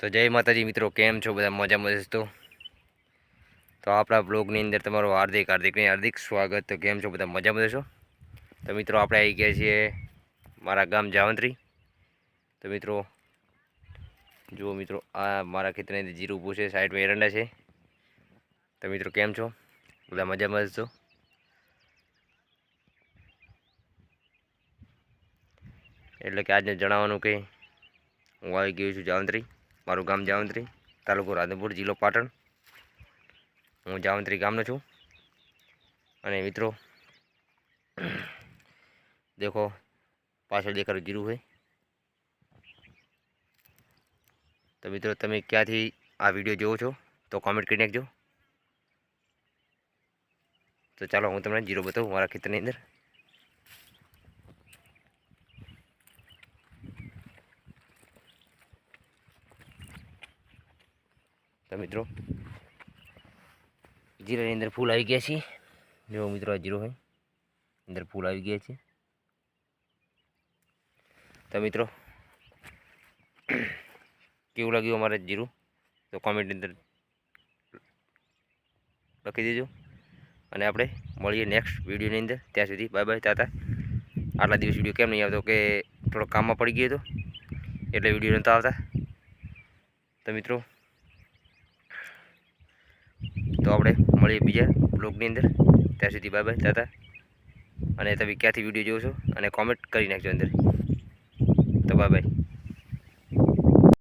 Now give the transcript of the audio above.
તો જય માતાજી મિત્રો, કેમ છો? બધા મજામાં જ તો આપણા બ્લોગની અંદર તમારું હાર્દિક હાર્દિકની હાર્દિક સ્વાગત. તો કેમ છો? બધા મજામાં જ છો તો મિત્રો, આપણે આવી ગયા છીએ મારા ગામ જાવંત્રી. તો મિત્રો, જુઓ મિત્રો, આ મારા ખેતરની અંદર જીરું ઊભું છે સાઈડમાં એરંડા છે. તો મિત્રો, કેમ છો? બધા મજામાં જશો એટલે કે આજને જણાવવાનું કે હું આવી ગયો છું જાવંત્રી. મારું ગામ જાવંત્રી, તાલુકો રાધનપુર, જિલ્લો પાટણ. હું જાવંત્રી ગામનો છું. અને મિત્રો, દેખો, પાછળ દેખાડું જીરું હોય. તો મિત્રો, તમે ક્યાંથી આ વીડિયો જોવો છો, તો કોમેન્ટ કરી નાખજો. તો ચાલો, હું તમને જીરો બતાવું, મારા ખેતરની અંદર. તો મિત્રો, જીરાની અંદર ફૂલ આવી ગયા છે જો મિત્રો આ જીરો હોય અંદર ફૂલ આવી ગયા છે. તો મિત્રો, કેવું લાગ્યું અમારે જીરું? તો કોમેન્ટની અંદર લખી દેજો. અને આપણે મળીએ નેક્સ્ટ વિડીયોની અંદર. ત્યાં સુધી બાય બાય તાતા આટલા દિવસ વીડિયો કેમ નહીં આવતો કે થોડો કામમાં પડી ગયો હતો. એટલે વીડિયો નહોતા આવતા. તો મિત્રો તો આપણે મળીએ બીજા બ્લોગની અંદર. ત્યાં સુધી બાય બાય તાતા અને તમે ક્યાંથી વીડિયો જોશો અને કોમેન્ટ કરી નાખજો અંદર. તો બાય બાય